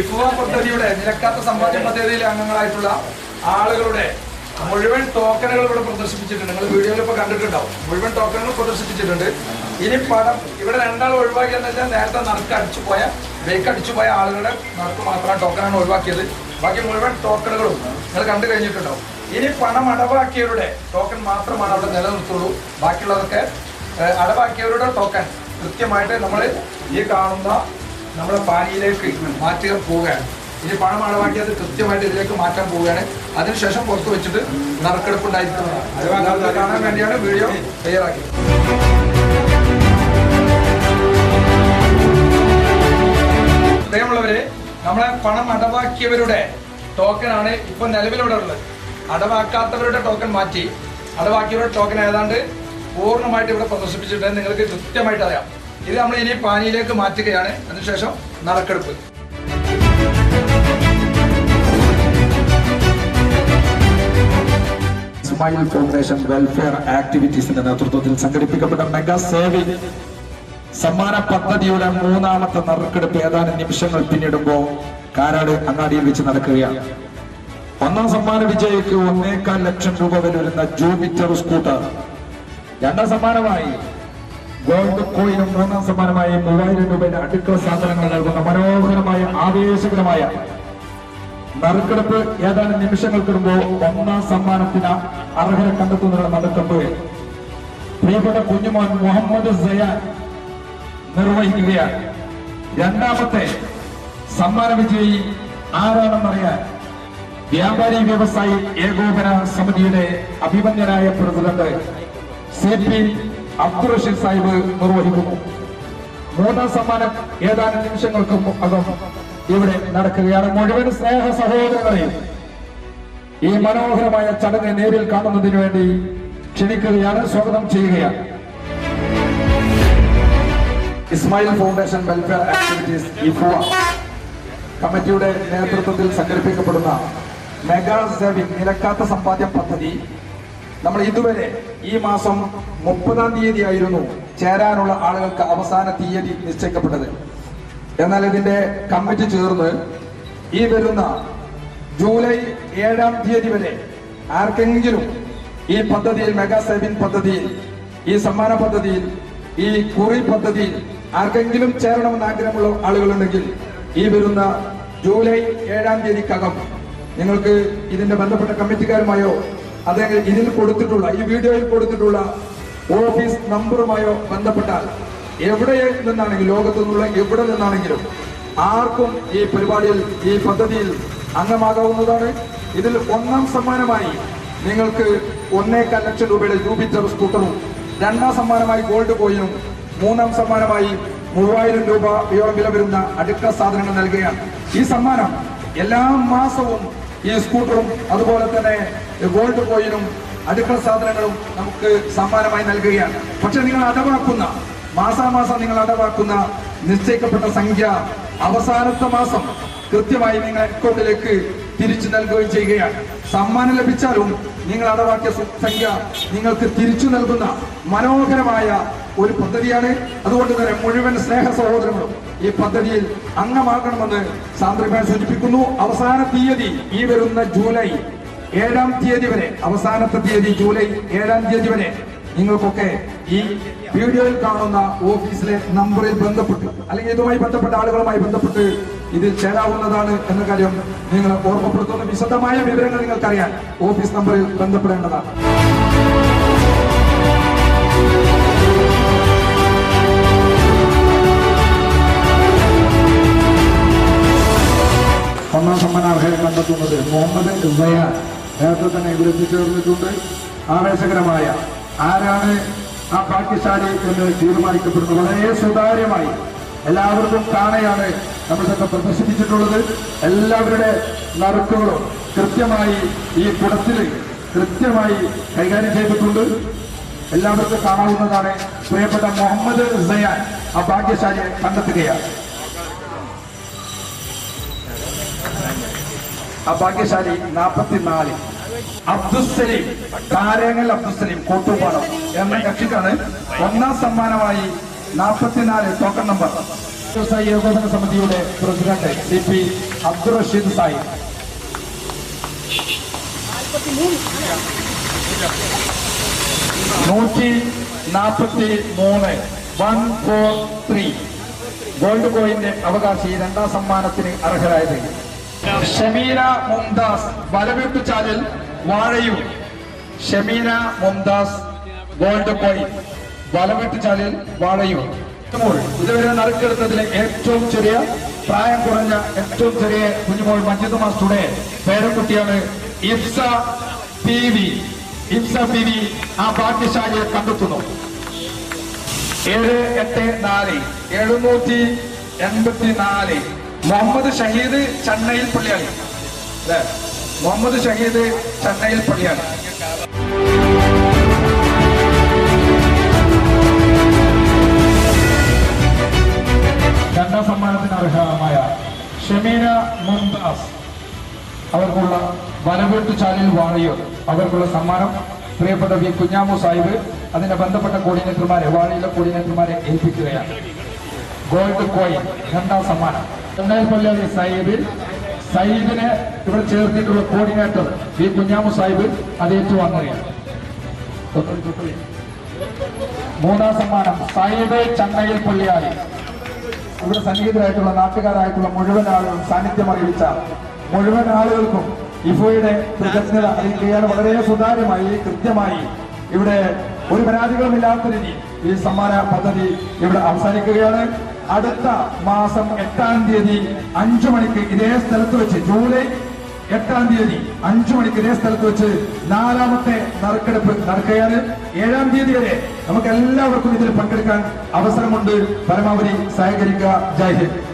ഇഫുവ പദ്ധതിയുടെ നിരക്കാത്ത സമ്പാദ്യ പദ്ധതിയിലെ അംഗങ്ങളായിട്ടുള്ള ആളുകളുടെ മുഴുവൻ ടോക്കണുകൾ ഇവിടെ പ്രദർശിപ്പിച്ചിട്ടുണ്ട്. നിങ്ങൾ വീഡിയോയിൽ ഇപ്പോൾ കണ്ടിട്ടുണ്ടാവും. മുഴുവൻ ടോക്കണുകൾ പ്രദർശിപ്പിച്ചിട്ടുണ്ട്. ഇനി പണം ഇവിടെ രണ്ടാൾ ഒഴിവാക്കിയെന്ന് വെച്ചാൽ നേരത്തെ നറുക്ക് അടിച്ചു പോയ ബേക്ക് അടിച്ചു പോയ ആളുകളുടെ നറുക്ക് മാത്രമാണ് ടോക്കണാണ് ഒഴിവാക്കിയത്. ബാക്കി മുഴുവൻ ടോക്കണുകളും നിങ്ങൾ കണ്ടു കഴിഞ്ഞിട്ടുണ്ടാവും. ഇനി പണം അടവാക്കിയവരുടെ ടോക്കൺ മാത്രമാണ് അവിടെ നിലനിർത്തുള്ളൂ. ബാക്കിയുള്ളതൊക്കെ അടവാക്കിയവരുടെ ടോക്കൺ കൃത്യമായിട്ട് നമ്മൾ ഈ കാണുന്ന നമ്മുടെ പാനിയിലേക്ക് മാറ്റുക പോവുകയാണ്. ഇനി പണം അളവാക്കിയത് കൃത്യമായിട്ട് ഇതിലേക്ക് മാറ്റാൻ പോവുകയാണ്. അതിനുശേഷം പുറത്ത് വെച്ചിട്ട് നറുക്കെടുപ്പ് ഉണ്ടായിരിക്കുന്നതാണ് അത് കാണാൻ വേണ്ടിയാണ് വീഡിയോ തയ്യാറാക്കിയത്. പ്രിയമുള്ളവരെ നമ്മളെ പണം അടവാക്കിയവരുടെ ടോക്കൺ ആണ് ഇപ്പൊ നിലവിലിവിടെ ഉള്ളത്. അടവാക്കാത്തവരുടെ ടോക്കൺ മാറ്റി. അടവാക്കിയവരുടെ ടോക്കൺ ഏതാണ്ട് പൂർണമായിട്ട് ഇവിടെ പ്രദർശിപ്പിച്ചിട്ട് നിങ്ങൾക്ക് കൃത്യമായിട്ട് അറിയാം. ഇത് നമ്മൾ ഇനി പാനിയിലേക്ക് മാറ്റുകയാണ്. അതിനുശേഷം നറുക്കെടുപ്പ്. ഇസ്മായിൽ ഫൗണ്ടേഷൻ വെൽഫെയർ ആക്ടിവിറ്റീസിന്റെ നേതൃത്വത്തിൽ സംഘടിപ്പിക്കപ്പെട്ട മെഗാ സേവിംഗ് സമ്മാന പദ്ധതിയുടെ മൂന്നാമത്തെ നറുക്കെടുപ്പ് ഏതാനും നിമിഷങ്ങൾ പിന്നിടുമ്പോൾ കാരാട് അങ്ങാടിയിൽ വെച്ച് നടക്കുകയാണ്. ഒന്നാം സമ്മാന വിജയിക്ക് ഒന്നേക്കാൽ ലക്ഷം രൂപ വില വരുന്ന ജൂപിറ്റർ സ്കൂട്ടർ രണ്ടാം സമ്മാനമായി ഗോൾഡ് കോയിനും മൂന്നാം സമ്മാനമായി മൂവായിരം രൂപയുടെ അടുക്കള സാധനങ്ങൾ നൽകുന്ന മനോഹരമായ ആവേശകരമായ നറുക്കെടുപ്പ് ഏതാനും നിമിഷങ്ങൾക്കിടുമ്പോ ഒന്നാം സമ്മാനത്തിന് അർഹരെ കണ്ടെത്തുന്നതിനുള്ള നറുക്കെടുപ്പ് പ്രിയപ്പെട്ട കുഞ്ഞുമോൻ മുഹമ്മദ് സയാൻ നിർവഹിക്കുകയാണ്. രണ്ടാമത്തെ സമ്മാന വിജയി ആരാണെന്നറിയാൻ വ്യാപാരി വ്യവസായി ഏകോപന സമിതിയുടെ അഭിമന്യനായ president C P Abdul Rashid Sahib നിർവഹിക്കുന്നു മൂന്നാം സമ്മാനം ഏതാനും നിമിഷങ്ങൾക്ക് അകം ഇവിടെ നടക്കുകയാണ്. മുഴുവൻ സ്നേഹ സഹോദരങ്ങളെയും ഈ മനോഹരമായ ചടങ്ങ് നേരിൽ കാണുന്നതിന് വേണ്ടി ക്ഷണിക്കുകയാണ് സ്വാഗതം ചെയ്യുകയാണ്. ഇസ്മായിൽ ഫൗണ്ടേഷൻ വെൽഫെയർ ആക്ടിവിറ്റീസ് ഇഫോ കമ്മിറ്റിയുടെ നേതൃത്വത്തിൽ സംഘടിപ്പിക്കപ്പെടുന്ന മെഗാ സേവിംഗ് നിലക്കാത്ത സമ്പാദ്യം പദ്ധതി നമ്മൾ ഇതുവരെ ഈ മാസം മുപ്പതാം തീയതി ആയിരുന്നു ചേരാനുള്ള ആളുകൾക്ക് അവസാന തീയതി നിശ്ചയിക്കപ്പെട്ടത്. എന്നാൽ ഇതിന്റെ കമ്മിറ്റി ചേർന്ന് ഈ വരുന്ന ജൂലൈ ഏഴാം തീയതി വരെ ആർക്കെങ്കിലും ഈ പദ്ധതിയിൽ മെഗാ സേവിംഗ് പദ്ധതിയിൽ ഈ സമ്മാന പദ്ധതിയിൽ ഈ കുറി പദ്ധതിയിൽ ആർക്കെങ്കിലും ചേരണമെന്ന് ആഗ്രഹമുള്ള ആളുകളുണ്ടെങ്കിൽ ഈ വരുന്ന ജൂലൈ ഏഴാം തീയതിക്കകം നിങ്ങൾക്ക് ഇതിന്റെ ബന്ധപ്പെട്ട കമ്മിറ്റിക്കാരുമായോ അല്ലെങ്കിൽ ഇതിൽ കൊടുത്തിട്ടുള്ള ഈ വീഡിയോയിൽ കൊടുത്തിട്ടുള്ള ഓഫീസ് നമ്പറുമായോ ബന്ധപ്പെട്ടാൽ എവിടെ നിന്നാണെങ്കിലും ലോകത്തു നിന്നുള്ള എവിടെ നിന്നാണെങ്കിലും ആർക്കും ഈ പരിപാടിയിൽ ഈ പദ്ധതിയിൽ അംഗമാകാവുന്നതാണ്. ഇതിൽ ഒന്നാം സമ്മാനമായി നിങ്ങൾക്ക് ഒന്നേക്കാൽ ലക്ഷം രൂപയുടെ ജൂപിറ്റർ സ്കൂട്ടറും രണ്ടാം സമ്മാനമായി ഗോൾഡ് കോയിനും മൂന്നാം സമ്മാനമായി മൂവായിരം രൂപ വില വരുന്ന അടുക്ക സാധനങ്ങൾ നൽകുകയാണ്. ഈ സമ്മാനം എല്ലാ മാസവും ഈ സ്കൂട്ടറും അതുപോലെ തന്നെ ഗോൾഡ് കോയിനും അടുക്കള സാധനങ്ങളും നമുക്ക് സമ്മാനമായി നൽകുകയാണ്. പക്ഷെ നിങ്ങൾ അടവാക്കുന്ന മാസാമാസം നിങ്ങൾ അടവാക്കുന്ന നിശ്ചയിക്കപ്പെട്ട സംഖ്യ അവസാനത്തെ മാസം കൃത്യമായി നിങ്ങൾ അക്കൗണ്ടിലേക്ക് തിരിച്ചു നൽകുകയും ചെയ്യുകയാണ്. സമ്മാനം ലഭിച്ചാലും നിങ്ങൾ അടവാക്കിയ സംഖ്യ നിങ്ങൾക്ക് തിരിച്ചു നൽകുന്ന മനോഹരമായ ഒരു പദ്ധതിയാണ്. അതുകൊണ്ട് തന്നെ മുഴുവൻ സ്നേഹ സഹോദരങ്ങളും ഈ പദ്ധതിയിൽ അംഗമാകണമെന്ന് സാന്ദ്രമാൻ സൂചിപ്പിക്കുന്നു. അവസാന തീയതി ഈ വരുന്ന ജൂലൈ ഏഴാം തീയതി വരെ അവസാനത്തെ തീയതി ജൂലൈ ഏഴാം തീയതി വരെ നിങ്ങൾക്കൊക്കെ ഈ വീഡിയോയിൽ കാണുന്ന ഓഫീസിലെ നമ്പറിൽ ബന്ധപ്പെട്ട് അല്ലെങ്കിൽ ഇതുമായി ബന്ധപ്പെട്ട ആളുകളുമായി ബന്ധപ്പെട്ട് ഇതിൽ ചേരാവുന്നതാണ് എന്ന കാര്യം നിങ്ങൾ ഓർമ്മപ്പെടുത്തുന്ന വിശദമായ വിവരങ്ങൾ നിങ്ങൾക്കറിയാൻ ഓഫീസ് നമ്പറിൽ ബന്ധപ്പെടേണ്ടതാണ്. ഒന്നാം സമ്മാനാർഹരെ കണ്ടെത്തുന്നത് മുഹമ്മദ് സയാൻ നേരത്തെ തന്നെ ഇവിടെ എത്തിച്ചേർന്നിട്ടുണ്ട്. ആവേശകരമായ ആരാണ് ആ പാകിസ്ഥാനിൽ എന്ന് തീരുമാനിക്കപ്പെടുന്നത് വളരെ സുതാര്യമായി എല്ലാവർക്കും കാണെയാണ് നമ്മളിതൊക്കെ പ്രദർശിപ്പിച്ചിട്ടുള്ളത് എല്ലാവരുടെ നറുക്കുകളും കൃത്യമായി ഈ കുടത്തിൽ കൃത്യമായി കൈകാര്യം ചെയ്തിട്ടുണ്ട്. എല്ലാവർക്കും കാണാവുന്നതാണ് പ്രിയപ്പെട്ട മുഹമ്മദ് സയാൻ ആ ഭാഗ്യശാലിയെ കണ്ടെത്തുകയാണ്. ആ ഭാഗ്യശാലി നാൽപ്പത്തിനാല് അബ്ദുസലീം കാരേങ്ങൽ അബ്ദുസലീം കോട്ടൂപ്പാടം എന്ന കക്ഷിക്കാണ്. ഒന്നാം സമ്മാനമായി നാൽപ്പത്തിനാല് ടോക്കൺ നമ്പർ വ്യവസായ ഏകോപന സമിതിയുടെ president C P Abdul Rasheed Sahib നൂറ്റി നാൽപ്പത്തി മൂന്ന് വൺ ഫോർ ത്രീ ഗോൾഡ് കോയിന്റെ അവകാശി രണ്ടാം സമ്മാനത്തിന് അർഹരായത്. ഷമീന മുംതാസ് വലവെട്ടുചാലിൽ വാഴയൂർ ഷമീന മുംതാസ് ഗോൾഡ് കോയിൻ വലവെട്ടുചാലിൽ വാഴയൂർ കുഞ്ഞുമോൾ ഇതുവരെ നറുക്കെടുത്തതിലെ ഏറ്റവും ചെറിയ പ്രായം കുറഞ്ഞ ഏറ്റവും ചെറിയ കുഞ്ഞുമോൾ മഞ്ജിത് മാസ്റ്ററുടെ പേരക്കുട്ടിയാണ് Ifsa P V. Ifsa P V ആ ഭാഗ്യശാലിയെ കണ്ടെത്തുന്നു. ഏഴ് എട്ട് നാല് എഴുന്നൂറ്റി എൺപത്തി നാല് മുഹമ്മദ് ഷഹീദ് ചെന്നൈയിൽ പള്ളിയാണ് മുഹമ്മദ് ഷഹീദ് ചെന്നൈയിൽ പള്ളിയാളി അവർക്കുള്ള വനവീട്ടു ചാലിൽ വാണിയർ അവർക്കുള്ള സമ്മാനം പ്രിയപ്പെട്ട വി. കുഞ്ഞാമു സാഹിബ് അതിന്റെ ബന്ധപ്പെട്ട കോർഡിനേറ്റർമാരെ വാണിയിലെ കോർഡിനേറ്റർമാരെ ഏൽപ്പിക്കുകയാണ്. ഗോൾഡ് കോയിൻ രണ്ടാം സമ്മാനം. ചെന്നൈ സാഹിബിൽ സാഹിബ് സയ്യിദിനെ ഇവിടെ ചേർത്തിട്ടുള്ള കോർഡിനേറ്റർ വി. കുഞ്ഞാമു സാഹിബ് അത് ഏറ്റുവാങ്ങുകയാണ്. മൂന്നാം സമ്മാനം സാഹിബ് ചങ്ങയിൽ പള്ളിയായി. ഇവിടെ സന്നിഹിതരായിട്ടുള്ള നാട്ടുകാരായിട്ടുള്ള മുഴുവൻ ആളുകളും സാന്നിധ്യം അറിയിച്ച മുഴുവൻ ആളുകൾക്കും ഇഫോയുടെ കൃതജ്ഞത അറിയിക്കുകയാണ് വളരെ സുതാര്യമായി കൃത്യമായി ഇവിടെ ഒരു പരാതികളുമില്ലാത്ത രീതി ഈ സമ്മാന പദ്ധതി ഇവിടെ അവസാനിക്കുകയാണ്. അടുത്ത മാസം എട്ടാം തീയതി അഞ്ചു മണിക്ക് ഇതേ സ്ഥലത്ത് വെച്ച് ജൂലൈ എട്ടാം തീയതി അഞ്ചു മണിക്ക് ഇതേ സ്ഥലത്ത് വെച്ച് നാലാമത്തെ നറുക്കെടുപ്പ് നടക്കുകയാണ്. ഏഴാം തീയതി വരെ നമുക്ക് എല്ലാവർക്കും ഇതിൽ പങ്കെടുക്കാൻ അവസരമുണ്ട്. പരമാവധി സഹകരിക്കുക. ജയ് ഹിന്ദ്.